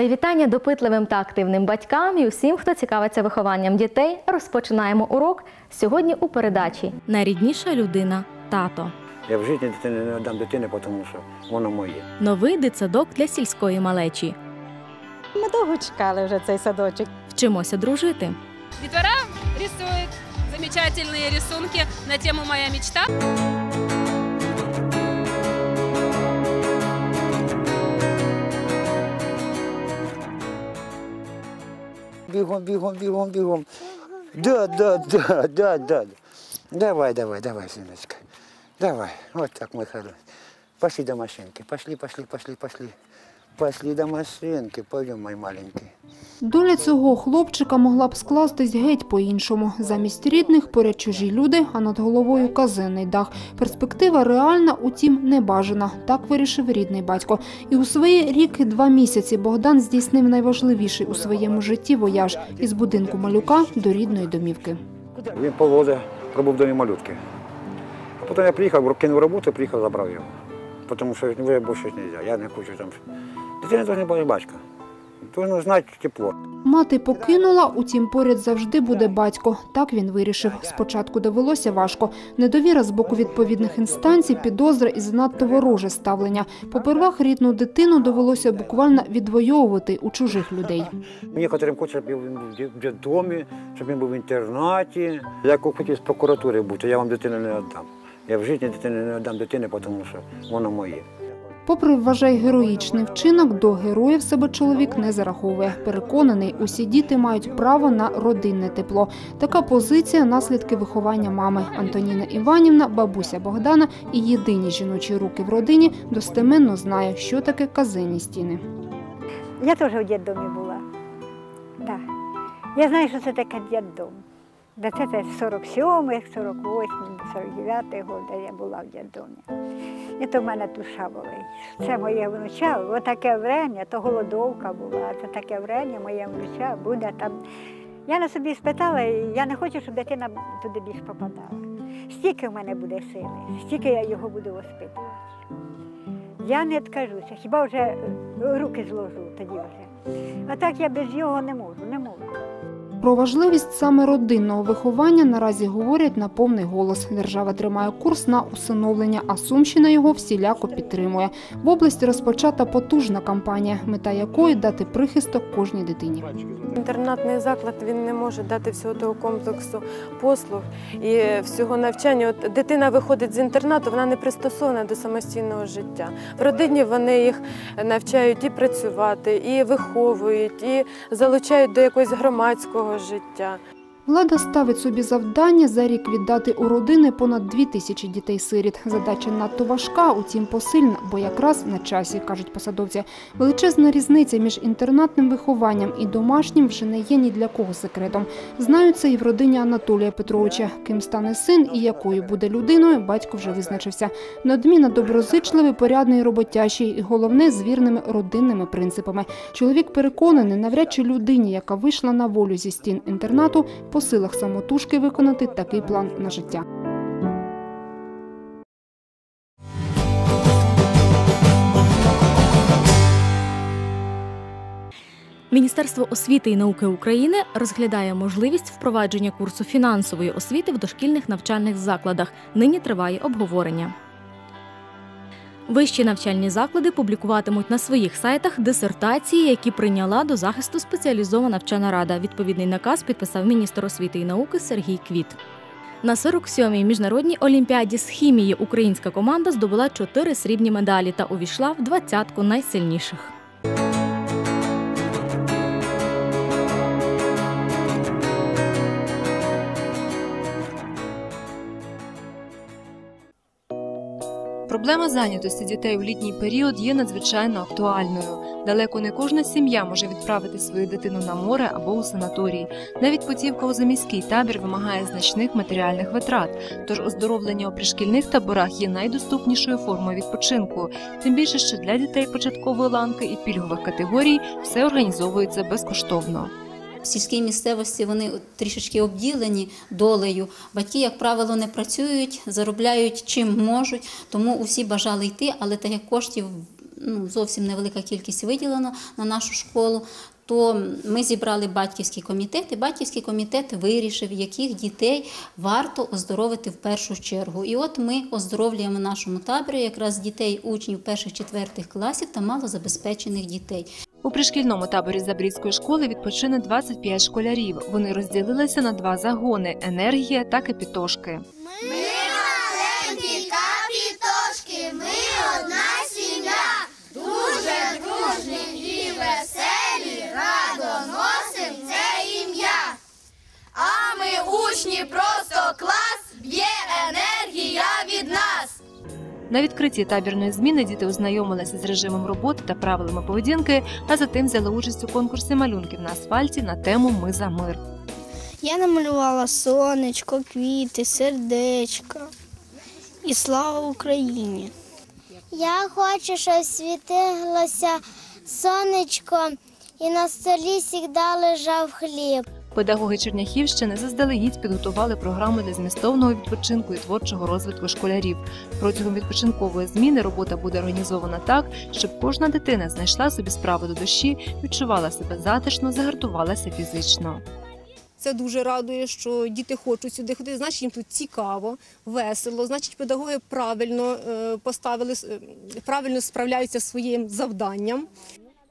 Мої вітання допитливим та активним батькам і усім, хто цікавиться вихованням дітей. Розпочинаємо урок сьогодні у передачі Найрідніша людина тато. Я в житті дитини не дам дитини, тому що воно моє. Новий дитсадок для сільської малечі. Ми довго чекали вже цей садочок. Вчимося дружити. Детвора рисует замечательные рисунки на тему «Моя мечта». Бігом, бігом, бігом, бігом. Да, да, да, да, да. Давай, давай, давай, сыночка. Давай, вот так, мой хороший. Пошли до машинки, пошли, пошли, пошли, пошли. Пошли до машинки, пойдем, мой маленький. Доля цього хлопчика могла б скластись геть по-іншому. Замість рідних поряд чужі люди, а над головою казенний дах. Перспектива реальна, утім, небажана. Так вирішив рідний батько. І у свої рік і два місяці Богдан здійснив найважливіший у своєму житті вояж із будинку малюка до рідної домівки. Він полгода пробув домі малютки. А потім я приїхав, кинув роботу, приїхав, забрав його. Тому що більше не можна, я не хочу там. Дитина повинна бути батька. Повинна знати тепло. Мати покинула, утім, поряд завжди буде батько. Так він вирішив. Спочатку довелося важко. Недовіра з боку відповідних інстанцій, підозра і занадто вороже ставлення. Попервах рідну дитину довелося буквально відвоювати у чужих людей. Мені котрим хоче, в дитдомі, щоб він був в інтернаті. Я хотів з прокуратури бути, я вам дитину не віддам. Я в житті дитини не віддам дитини, тому що воно моє. Попри вважай героїчний вчинок, до героїв себе чоловік не зараховує. Переконаний, усі діти мають право на родинне тепло. Така позиція – наслідки виховання мами. Антоніна Іванівна, бабуся Богдана і єдині жіночі руки в родині достеменно знає, що таке казенні стіни. Я теж у дитдомі була. Да. Я знаю, що це таке дитдом. Це, це 47, 48, 49 год, де я була в дитдомі. І то в мене душа болить. Це моє внуча, ось таке время, то голодовка була, це таке время, моє внуча буде там. Я на собі спитала, я не хочу, щоб дитина туди більш попадала. Стільки в мене буде сили, стільки я його буду воспитувати. Я не відкажуся, хіба вже руки зложу тоді вже. А так я без його не можу, не можу. Про важливість саме родинного виховання наразі говорять на повний голос. Держава тримає курс на усиновлення, а Сумщина його всіляко підтримує. В області розпочата потужна кампанія, мета якої дати прихисток кожній дитині. Інтернатний заклад він не може дати всього того комплексу послуг і всього навчання. От дитина виходить з інтернату, вона не пристосована до самостійного життя. В родині вони їх навчають і працювати, і виховують, і залучають до якогось громадського життя. Влада ставить собі завдання за рік віддати у родини понад дві тисячі дітей-сиріт. Задача надто важка, утім посильна, бо якраз на часі, кажуть посадовці. Величезна різниця між інтернатним вихованням і домашнім вже не є ні для кого секретом. Знають це і в родині Анатолія Петровича. Ким стане син і якою буде людиною, батько вже визначився. Неодмінно доброзичливий, порядний, роботящий і головне з вірними родинними принципами. Чоловік переконаний, навряд чи людині, яка вийшла на волю зі стін інтернату, силах самотужки виконати такий план на життя. Міністерство освіти і науки України розглядає можливість впровадження курсу фінансової освіти в дошкільних навчальних закладах. Нині триває обговорення. Вищі навчальні заклади публікуватимуть на своїх сайтах дисертації, які прийняла до захисту спеціалізована вчена рада. Відповідний наказ підписав міністр освіти і науки Сергій Квіт. На 47-й міжнародній олімпіаді з хімії українська команда здобула чотири срібні медалі та увійшла в двадцятку найсильніших. Проблема зайнятості дітей у літній період є надзвичайно актуальною. Далеко не кожна сім'я може відправити свою дитину на море або у санаторій. Навіть путівка у заміський табір вимагає значних матеріальних витрат. Тож оздоровлення у пришкільних таборах є найдоступнішою формою відпочинку. Тим більше, що для дітей початкової ланки і пільгових категорій все організовується безкоштовно. Сільській місцевості вони трішечки обділені долею. Батьки, як правило, не працюють, заробляють чим можуть, тому усі бажали йти, але так як коштів ну, зовсім невелика кількість виділена на нашу школу. То ми зібрали батьківський комітет, і батьківський комітет вирішив, яких дітей варто оздоровити в першу чергу. І от ми оздоровлюємо в нашому таборі якраз дітей, учнів перших-четвертих класів та малозабезпечених дітей. У пришкільному таборі Забрідської школи відпочине 25 школярів. Вони розділилися на два загони енергія та капітошки. Ми маленькі капітошки, ми одна сім'я, дуже дружні і веселі, радо носим це ім'я. А ми учні просто На відкритті табірної зміни діти ознайомилися з режимом роботи та правилами поведінки, а затим взяли участь у конкурсі малюнків на асфальті на тему Ми за мир. Я намалювала сонечко, квіти, сердечка і слава Україні. Я хочу, щоб світилося сонечко і на столі завжди лежав хліб. Педагоги Черняхівщини заздалегідь підготували програму для змістовного відпочинку і творчого розвитку школярів. Протягом відпочинкової зміни робота буде організована так, щоб кожна дитина знайшла собі справу до душі, відчувала себе затишно, загартувалася фізично. Це дуже радує, що діти хочуть сюди ходити. Значить, їм тут цікаво, весело. Значить, педагоги правильно е, поставили е, правильно справляються зі своїм завданням.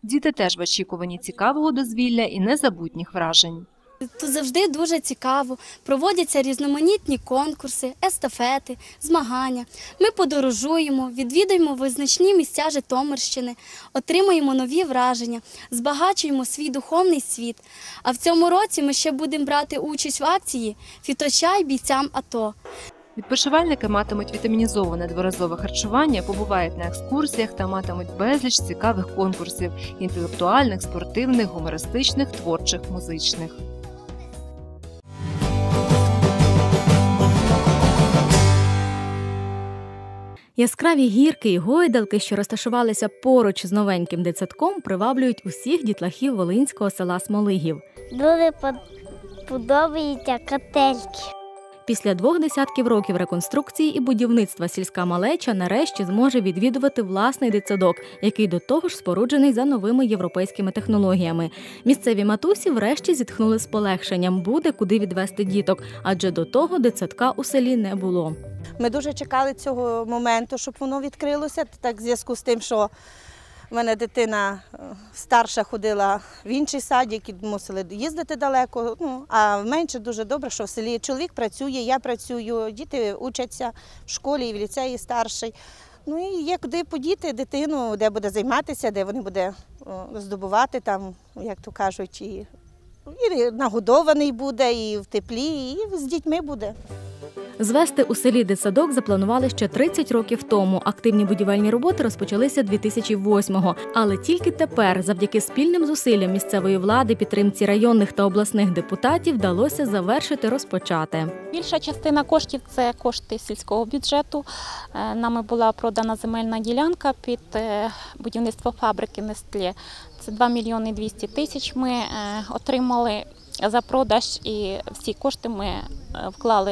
Діти теж в очікуванні цікавого дозвілля і незабутніх вражень. Тут завжди дуже цікаво. Проводяться різноманітні конкурси, естафети, змагання. Ми подорожуємо, відвідуємо визначні місця Житомирщини, отримуємо нові враження, збагачуємо свій духовний світ. А в цьому році ми ще будемо брати участь в акції Фіточай бійцям АТО. Відпочивальники матимуть вітамінізоване дворазове харчування, побувають на екскурсіях та матимуть безліч цікавих конкурсів інтелектуальних, спортивних, гумористичних, творчих, музичних. Яскраві гірки і гойдалки, що розташувалися поруч з новеньким дитсадком, приваблюють усіх дітлахів волинського села Смолигів. Дуже подобаються котельки. Після двох десятків років реконструкції і будівництва сільська малеча нарешті зможе відвідувати власний дитсадок, який до того ж споруджений за новими європейськими технологіями. Місцеві матусі врешті зітхнули з полегшенням, буде куди відвести діток, адже до того дитсадка у селі не було. Ми дуже чекали цього моменту, щоб воно відкрилося. Так в зв'язку з тим, що в мене дитина е, старша ходила в інший садик і мусили їздити далеко. Ну, а менше дуже добре, що в селі чоловік працює, я працюю, діти учаться в школі і в ліцеї старший. Ну і є куди подіти дитину, де буде займатися, де вони буде здобувати там, як то кажуть, і, і нагодований буде, і в теплі, і з дітьми буде. Звести у селі дитсадок запланували ще 30 років тому. Активні будівельні роботи розпочалися 2008-го. Але тільки тепер, завдяки спільним зусиллям місцевої влади, підтримці районних та обласних депутатів, вдалося завершити розпочати. Більша частина коштів це кошти сільського бюджету. Е, Нами була продана земельна ділянка під е, будівництво фабрики Нестле. Це 2 мільйони 200 тисяч. Ми е, отримали за продаж і всі кошти ми е, вклали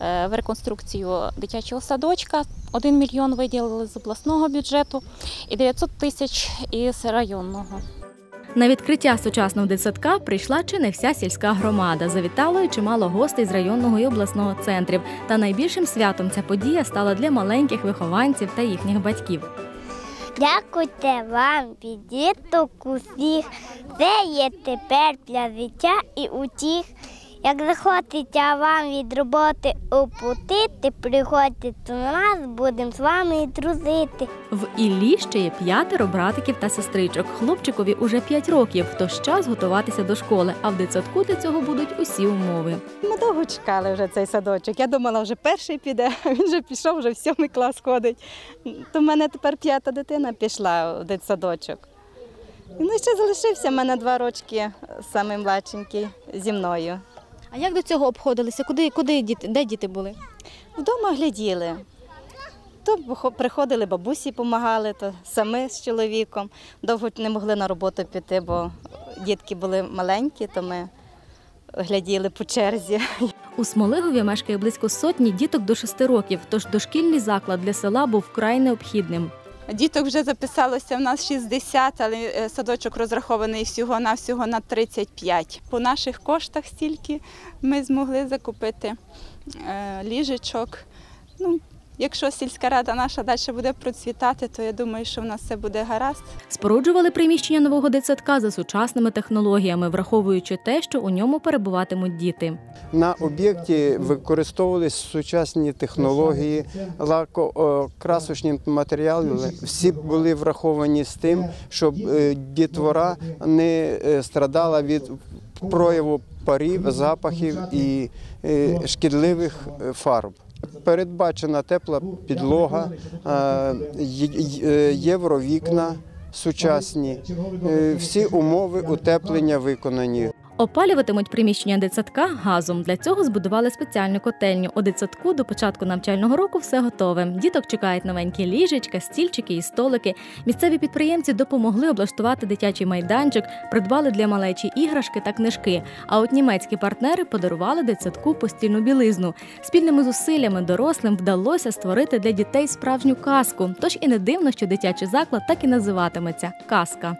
е, в реконструкцію дитячого садочка. 1 мільйон виділили з обласного бюджету і 900 тисяч із районного. На відкриття сучасного дитсадка прийшла чи не вся сільська громада. Завітало й чимало гостей з районного і обласного центрів. Та найбільшим святом ця подія стала для маленьких вихованців та їхніх батьків. Дякуйте вам від усіх. Це є тепер для життя і утіх. Як захочеться вам від роботи опутити, приходьте до нас, будемо з вами дружити. В Іллі ще є п'ятеро братиків та сестричок. Хлопчикові уже 5 років, тож час готуватися до школи. А в дитсадку для цього будуть усі умови. Ми довго чекали вже цей садочок. Я думала, вже перший піде, а він вже пішов, вже в сьомий клас ходить. То в мене тепер п'ята дитина пішла в дитсадочок. Ну і ще залишився в мене два рочки, самий младшенький, зі мною. А як до цього обходилися? Куди, куди діти, де діти були? Вдома гляділи. То приходили бабусі, допомагали, то самі з чоловіком. Довго не могли на роботу піти, бо дітки були маленькі, то ми гляділи по черзі. У Смолигові мешкає близько сотні діток до 6 років, тож дошкільний заклад для села був вкрай необхідним. Діток вже записалося в нас 60, але е, садочок розрахований всього-навсього на 35. По наших коштах стільки ми змогли закупити е, ліжечок. Ну, якщо сільська рада наша далі буде процвітати, то я думаю, що в нас все буде гаразд. Споруджували приміщення нового дитсадка за сучасними технологіями, враховуючи те, що у ньому перебуватимуть діти. На об'єкті використовувалися сучасні технології, лакокрасочні матеріали. Всі були враховані з тим, щоб е, дітвора не е, страдала від прояву парів, запахів і е, шкідливих фарб. Передбачена тепла підлога, е, є- євровікна сучасні, е, всі умови утеплення виконані. Опалюватимуть приміщення дитсадка газом. Для цього збудували спеціальну котельню. У дитсадку до початку навчального року все готове. Діток чекають новенькі ліжечка, стільчики і столики. Місцеві підприємці допомогли облаштувати дитячий майданчик, придбали для малечі іграшки та книжки. А от німецькі партнери подарували дитсадку постільну білизну. Спільними зусиллями дорослим вдалося створити для дітей справжню казку. Тож і не дивно, що дитячий заклад так і називатиметься казка.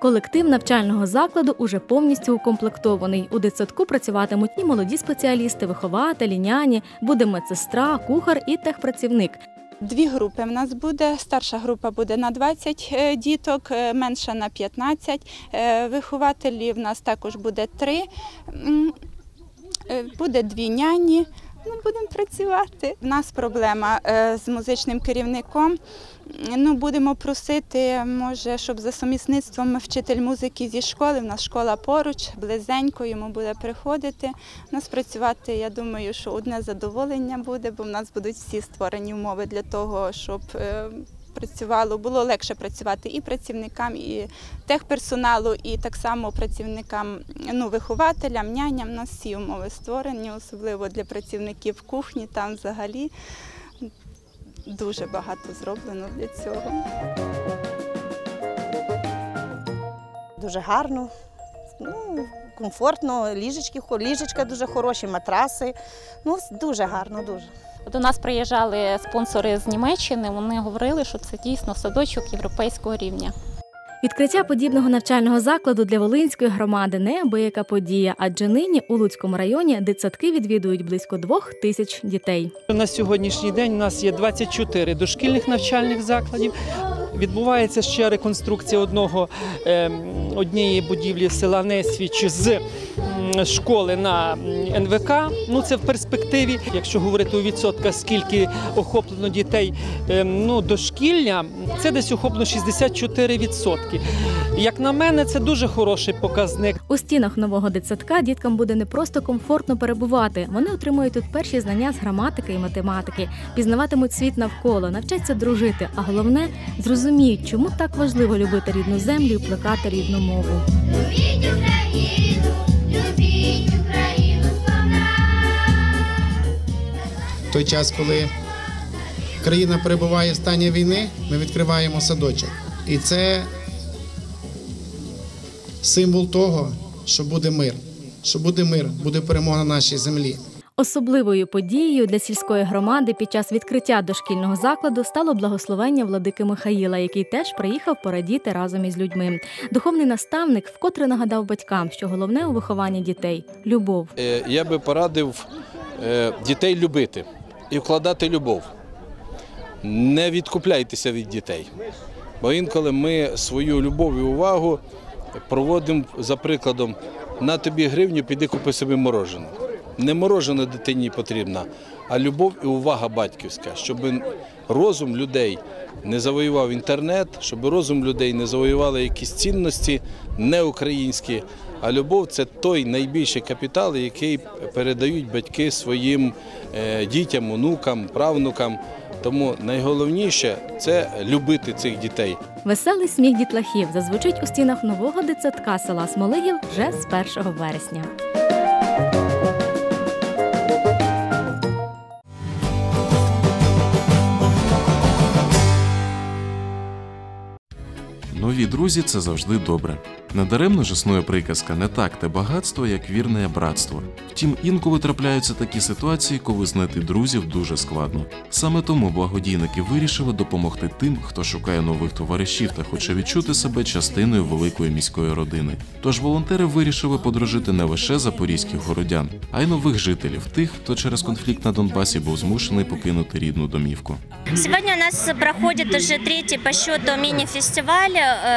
Колектив навчального закладу уже повністю укомплектований. У дитсадку працюватимуть і молоді спеціалісти, вихователі, няні, буде медсестра, кухар і техпрацівник. Дві групи в нас буде. Старша група буде на 20 е, діток, е, менша на 15. Е, Вихователів в нас також буде три. Буде дві няні. Ну, будемо працювати. У нас проблема е, з музичним керівником. Ну, будемо просити, може, щоб за сумісництвом вчитель музики зі школи. У нас школа поруч, близенько йому буде приходити. У нас працювати, я думаю, що одне задоволення буде, бо в нас будуть всі створені умови для того, щоб е, працювало, було легше працювати і працівникам, і техперсоналу, і так само працівникам, ну, вихователям, няням. У нас всі умови створені, особливо для працівників кухні, там взагалі дуже багато зроблено для цього. Дуже гарно, ну, комфортно, ліжечки, ліжечка дуже хороші, матраси. Ну, дуже гарно, дуже. До нас приїжджали спонсори з Німеччини. Вони говорили, що це дійсно садочок європейського рівня. Відкриття подібного навчального закладу для Волинської громади неабияка подія, адже нині у Луцькому районі дитсадки відвідують близько двох тисяч дітей. На сьогоднішній день у нас є 24 дошкільних навчальних закладів. Відбувається ще реконструкція одного ем, однієї будівлі села Несвіч з школи на НВК. Ну це в перспективі. Якщо говорити у відсотках, скільки охоплено дітей ем, ну, дошкілля, це десь охоплено 64%. Як на мене, це дуже хороший показник. У стінах нового дитсадка діткам буде не просто комфортно перебувати. Вони отримують тут перші знання з граматики і математики, пізнаватимуть світ навколо, навчаться дружити, а головне зрозуміють, чому так важливо любити рідну землю і плекати рідну мову. Любіть Україну! Любіть В той час, коли країна перебуває в стані війни, ми відкриваємо садочок. І це символ того, що буде мир. Що буде мир, буде перемога на нашій землі. Особливою подією для сільської громади під час відкриття дошкільного закладу стало благословення владики Михаїла, який теж приїхав порадіти разом із людьми. Духовний наставник вкотре нагадав батькам, що головне у вихованні дітей любов. Е, Я би порадив е, дітей любити і вкладати любов. Не відкупляйтеся від дітей. Бо інколи ми свою любов і увагу проводимо за прикладом на тобі гривню, піди купи собі морожене. Не морожене дитині потрібна, а любов і увага батьківська, щоб розум людей не завоював інтернет, щоб розум людей не завоювали якісь цінності не українські. А любов це той найбільший капітал, який передають батьки своїм е, дітям, онукам, правнукам. Тому найголовніше це любити цих дітей. Веселий сміх дітлахів зазвучить у стінах нового дитсадка села Смолигів вже з 1 вересня. Нові друзі це завжди добре. Недаремно ж існує приказка не так те багатство, як вірне братство. Втім, інколи трапляються такі ситуації, коли знайти друзів дуже складно. Саме тому благодійники вирішили допомогти тим, хто шукає нових товаришів та хоче відчути себе частиною великої міської родини. Тож волонтери вирішили подружити не лише запорізьких городян, а й нових жителів, тих, хто через конфлікт на Донбасі був змушений покинути рідну домівку. Сегодня у нас проходит уже третий по счету мини-фестиваль, э,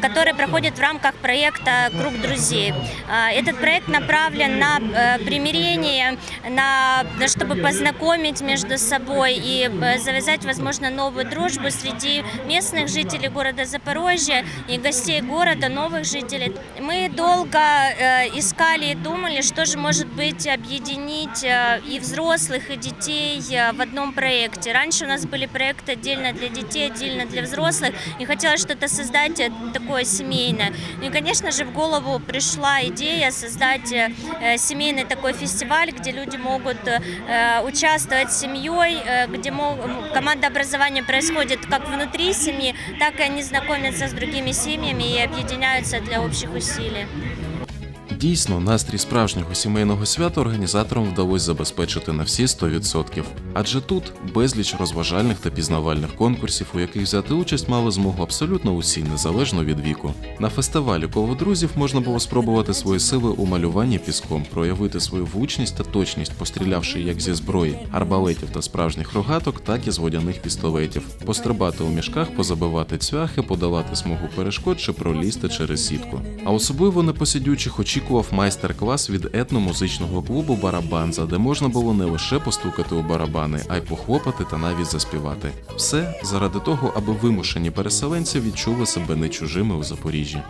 который проходит в рамках проекта «Круг друзей». А, Этот проект направлен на э, примирение, на, чтобы познакомить между собой и э, завязать, возможно, новую дружбу среди местных жителей города Запорожья и гостей города, новых жителей. Мы долго э, искали и думали, что же может быть объединить э, и взрослых, и детей э, в одном проекте. Раньше у нас были проекты отдельно для детей, отдельно для взрослых, и хотелось что-то создать э, такое семейное. Ну и, конечно же, в голову пришла идея создать э, э, семейный такой фестиваль, где люди могут участвовать с семьей, где м, командообразование происходит как внутри семьи, так и они знакомятся с другими семьями и объединяются для общих усилий. Дійсно, настрій справжнього сімейного свята організаторам вдалося забезпечити на всі 100%. Адже тут безліч розважальних та пізнавальних конкурсів, у яких взяти участь мали змогу абсолютно усі, незалежно від віку. На фестивалі коло друзів можна було спробувати свої сили у малюванні піском, проявити свою влучність та точність, пострілявши як зі зброї, арбалетів та справжніх рогаток, так і з водяних пістолетів, пострибати у мішках, позабивати цвяхи, подолати смугу перешкод чи пролізти через сітку. А особливо непосидючих очікував майстер-клас від етномузичного клубу Барабанза, де можна було не лише постукати у барабани, а й похлопати та навіть заспівати. Все заради того, аби вимушені переселенці відчули себе не чужими у Запоріжжі.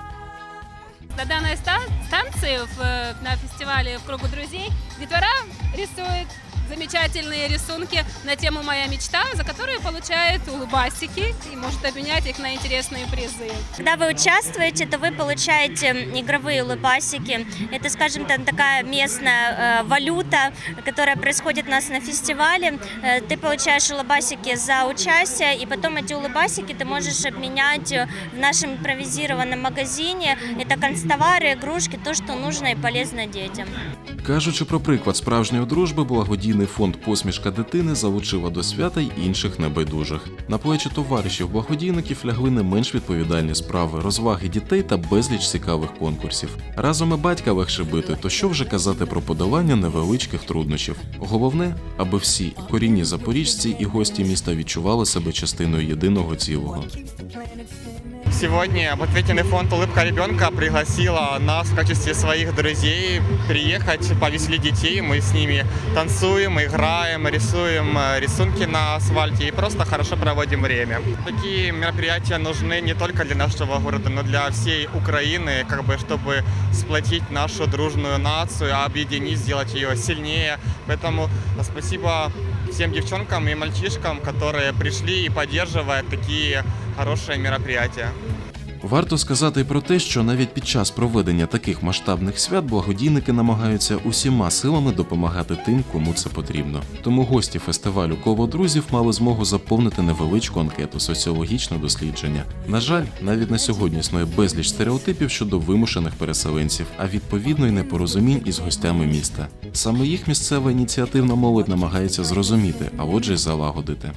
На данной ста- станции э, на фестивале «В кругу друзей» детвора рисует замечательные рисунки на тему «Моя мечта», за которые получает улыбасики и может обменять их на интересные призы. Когда вы участвуете, то вы получаете игровые лупасики. Это, скажем так, такая местная э, валюта, которая происходит у нас на фестивале. Э, ты получаешь улыбасики за участие, и потом эти улыбасики ты можешь обменять э, в нашем импровизированном магазине. Это констовары, игрушки, то, что нужно и полезно детям. Кажучи про приклад справжньої дружби, благодійний фонд Посмішка дитини залучила до свята й інших небайдужих. На плечі товаришів благодійників лягли не менш відповідальні справи, розваги дітей та безліч цікавих конкурсів. Разом і батька легше бити, то що вже казати про подолання невеличких труднощів. Головне, аби всі корінні запоріжці і гості міста відчували себе частиною єдиного цілого. Сегодня благотворительный фонд «Улыбка ребенка» пригласила нас в качестве своих друзей приехать повеселить детей. Мы с ними танцуем, играем, рисуем э, рисунки на асфальте и просто хорошо проводим время. Такие мероприятия нужны не только для нашего города, но для всей Украины, как бы, чтобы сплотить нашу дружную нацию, объединить, сделать ее сильнее. Поэтому спасибо всем девчонкам и мальчишкам, которые пришли и поддерживают такие хорошие мероприятия. Варто сказати про те, що навіть під час проведення таких масштабних свят благодійники намагаються усіма силами допомагати тим, кому це потрібно. Тому гості фестивалю Коло друзів мали змогу заповнити невеличку анкету соціологічне дослідження. На жаль, навіть на сьогодні існує безліч стереотипів щодо вимушених переселенців, а відповідно й непорозумінь із гостями міста. Саме їх місцева ініціативна молодь намагається зрозуміти, а отже й залагодити.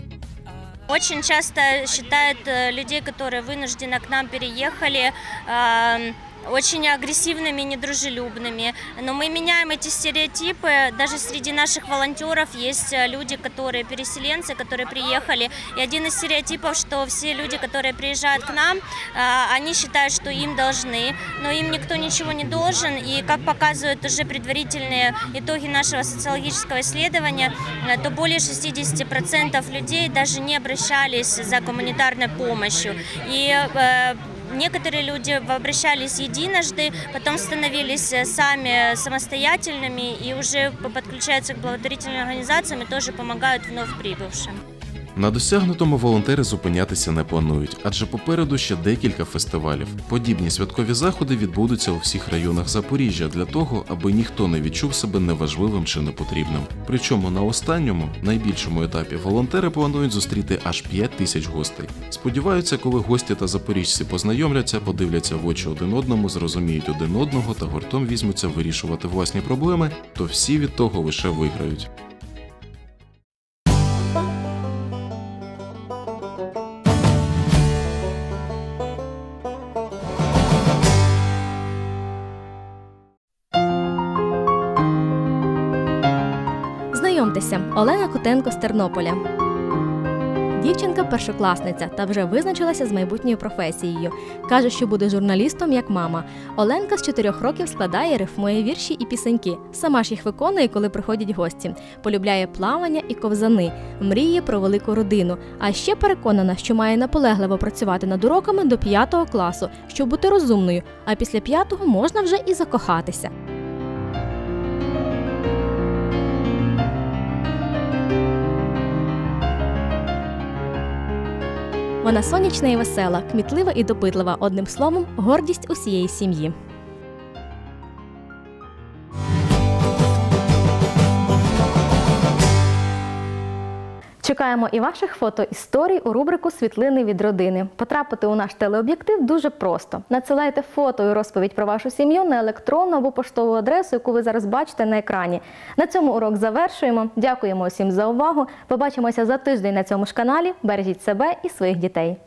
Очень часто считают э, людей, которые вынужденно к нам переехали, э, очень агрессивными, недружелюбными. Но мы меняем эти стереотипы. Даже среди наших волонтеров есть э, люди, которые переселенцы, которые приехали. И один из стереотипов, что все люди, которые приезжают к нам, э, они считают, что им должны, но им никто ничего не должен. И как показывают уже предварительные итоги нашего социологического исследования, э, то более 60% людей даже не обращались за гуманитарной помощью. И Некоторые люди обращались единожды, потом становились э, сами самостоятельными и уже подключаются к благотворительным организациям и тоже помогают вновь прибывшим. На досягнутому волонтери зупинятися не планують, адже попереду ще декілька фестивалів. Подібні святкові заходи відбудуться у всіх районах Запоріжжя для того, аби ніхто не відчув себе неважливим чи непотрібним. Причому на останньому, найбільшому етапі, волонтери планують зустріти аж 5 тисяч гостей. Сподіваються, коли гості та запоріжці познайомляться, подивляться в очі один одному, зрозуміють один одного та гуртом візьмуться вирішувати власні проблеми, то всі від того лише виграють. Тернополя. Дівчинка першокласниця та вже визначилася з майбутньою професією. Каже, що буде журналістом як мама. Оленка з чотирьох років складає, рифмує вірші і пісеньки. Сама ж їх виконує, коли приходять гості. Полюбляє плавання і ковзани, мріє про велику родину. А ще переконана, що має наполегливо працювати над уроками до п'ятого класу, щоб бути розумною. А після п'ятого можна вже і закохатися. Вона сонячна і весела, кмітлива і допитлива. Одним словом, гордість усієї сім'ї. Чекаємо і ваших фото історій у рубрику Світлини від родини. Потрапити у наш телеоб'єктив дуже просто. Надсилайте фото і розповідь про вашу сім'ю на електронну або поштову адресу, яку ви зараз бачите на екрані. На цьому урок завершуємо. Дякуємо усім за увагу. Побачимося за тиждень на цьому ж каналі. Бережіть себе і своїх дітей.